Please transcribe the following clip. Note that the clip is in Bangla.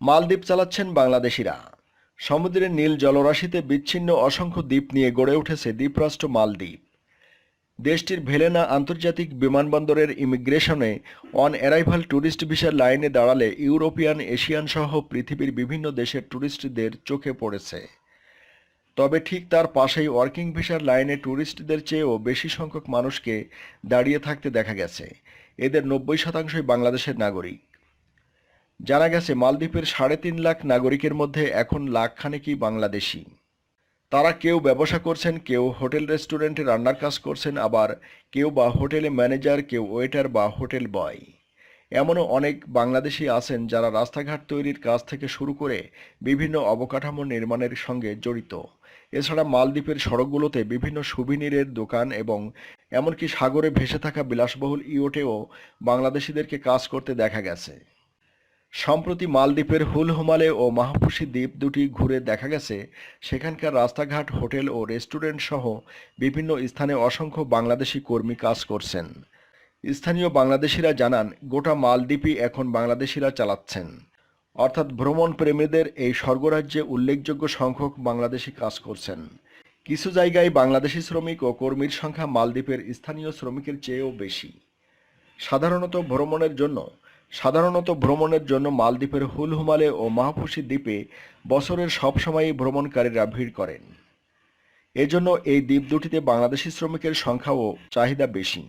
মালদ্বীপ চালাচ্ছেন বাংলাদেশিরা। সমুদ্রের নীল জলরাশিতে বিচ্ছিন্ন অসংখ্য দ্বীপ নিয়ে গড়ে উঠেছে দ্বীপরাষ্ট্র মালদ্বীপ। দেশটির ভেলেনা আন্তর্জাতিক বিমানবন্দরের ইমিগ্রেশনে অন অ্যারাইভাল ট্যুরিস্ট ভিসার লাইনে দাঁড়ালে ইউরোপিয়ান, এশিয়ান সহ পৃথিবীর বিভিন্ন দেশের ট্যুরিস্টদের চোখে পড়েছে। তবে ঠিক তার পাশেই ওয়ার্কিং ভিসার লাইনে ট্যুরিস্টদের চেয়েও বেশি সংখ্যক মানুষকে দাঁড়িয়ে থাকতে দেখা গেছে। এদের নব্বই শতাংশই বাংলাদেশের নাগরিক। জানা গেছে, মালদ্বীপের সাড়ে তিন লাখ নাগরিকের মধ্যে এখন লাখখানেকই বাংলাদেশি। তারা কেউ ব্যবসা করছেন, কেউ হোটেল রেস্টুরেন্টে রান্নার কাজ করছেন, আবার কেউ বা হোটেলে ম্যানেজার, কেউ ওয়েটার বা হোটেল বয়। এমনও অনেক বাংলাদেশি আছেন যারা রাস্তাঘাট তৈরির কাজ থেকে শুরু করে বিভিন্ন অবকাঠামো নির্মাণের সঙ্গে জড়িত। এছাড়া মালদ্বীপের সড়কগুলোতে বিভিন্ন সুবিনিরের দোকান এবং এমনকি সাগরে ভেসে থাকা বিলাসবহুল ইয়োটেও বাংলাদেশিদেরকে কাজ করতে দেখা গেছে। সম্প্রতি মালদ্বীপের হুলহুমালে ও মাহফুসি দ্বীপ দুটি ঘুরে দেখা গেছে। সেখানকার রাস্তাঘাট, হোটেল ও রেস্টুরেন্ট সহ বিভিন্ন স্থানে অসংখ্য বাংলাদেশি কর্মী কাজ করছেন। স্থানীয় বাংলাদেশিরা জানান, গোটা মালদ্বীপই এখন বাংলাদেশিরা চালাচ্ছেন। অর্থাৎ ভ্রমণ প্রেমীদের এই স্বর্গরাজ্যে উল্লেখযোগ্য সংখ্যক বাংলাদেশি কাজ করছেন। কিছু জায়গায় বাংলাদেশি শ্রমিক ও কর্মীর সংখ্যা মালদ্বীপের স্থানীয় শ্রমিকের চেয়েও বেশি। সাধারণত ভ্রমণের জন্য, সাধারণত ভ্রমণের জন্য মালদ্বীপের হুলহুমালে ও মাহফুসি দ্বীপে বছরের সব সময়ই ভ্রমণকারীরা ভিড় করেন। এজন্য এই দ্বীপ দুটিতে বাংলাদেশি শ্রমিকের সংখ্যাও চাহিদা বেশি।